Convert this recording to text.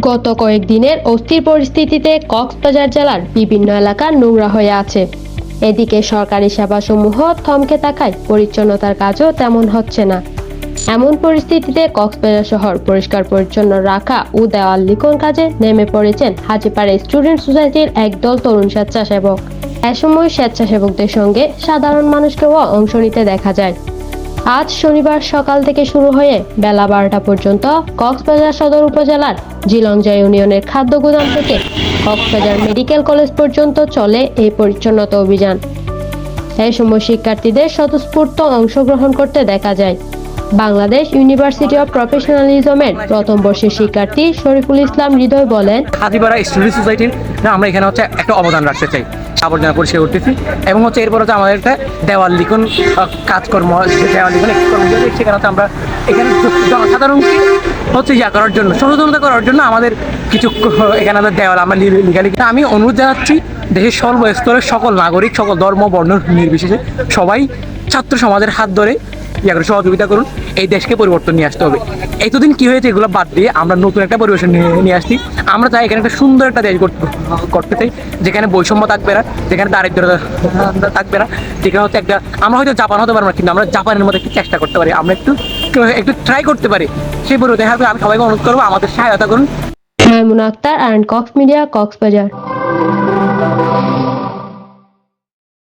গত কয়েকদিনের অস্থির পরিস্থিতিতে কক্সবাজার জেলার বিভিন্ন এলাকা নোংরা হয়ে আছে। এদিকে সরকারি সেবাসমূহ থমকে থাকায় পরিচ্ছন্নতার কাজও তেমন হচ্ছে না। এমন পরিস্থিতিতে কক্সবাজার শহর পরিষ্কার পরিচ্ছন্ন রাখা ও দেওয়াল লিখন কাজে নেমে পড়েছেন হাজিপাড়া স্টুডেন্ট সোসাইটির একদল তরুণ স্বেচ্ছাসেবক। এ সময় স্বেচ্ছাসেবকদের সঙ্গে সাধারণ মানুষকেও অংশ নিতে দেখা যায়। আজ শনিবার সকাল থেকে শুরু হয়ে বেলা বারোটা পর্যন্ত কক্সবাজার সদর উপজেলার জিলংজা ইউনিয়নের খাদ্য গুদাম থেকে কক্সবাজার মেডিকেল কলেজ পর্যন্ত চলে এই পরিচ্ছন্নতা অভিযান। এই সময় শিক্ষার্থীদের স্বতঃস্ফূর্ত অংশগ্রহণ করতে দেখা যায়। বাংলাদেশ ইউনিভার্সিটি অব প্রফেশনালিজমের প্রথম বর্ষের শিক্ষার্থী শরীফুল ইসলাম হৃদয় বলেন স্টুডেন্ট আমরা এখানে হচ্ছে একটা অবদান রাখতে চাই। আবর্জনা পরিষ্কার করতেছি এবং হচ্ছে এরপর হচ্ছে আমাদের একটা দেওয়াল লিখন কাজকর্ম, দেওয়াল লিখন সেখানে হচ্ছে আমরা এখানে জনসাধারণকে হচ্ছে ইয়া করার জন্য, সচেতনতা করার জন্য আমাদের কিছু এখানে আমাদের দেওয়াল আমরা লি- লিখা লিখি। আমি অনুরোধ জানাচ্ছি দেশের সর্বস্তরের সকল নাগরিক, সকল ধর্ম, বর্ণ, নির্বিশেষে সবাই ছাত্র সমাজের হাত ধরে করে সহযোগিতা করুন, এই দেশকে পরিবর্তন নিয়ে আসতে হবে। এতদিন কি হয়েছে এগুলো বাদ দিয়ে আমরা নতুন একটা পরিবেশ নিয়ে আসছি। আমরা চাই এখানে একটা সুন্দর একটা দেশ করতে চাই, যেখানে বৈষম্য থাকবে না, যেখানে দারিদ্রতা থাকবে না, যেখানে হচ্ছে একটা, আমরা হয়তো জাপান হতে পারব না, কিন্তু আমরা জাপানের মধ্যে একটু চেষ্টা করতে পারি, আমরা একটু একটু ট্রাই করতে পারি। সেই পরিবর্তে আমি সবাইকে অনুরোধ করব, আমাদের সহায়তা করুন। Maimun Akter and Cox media, Cox's Bazar.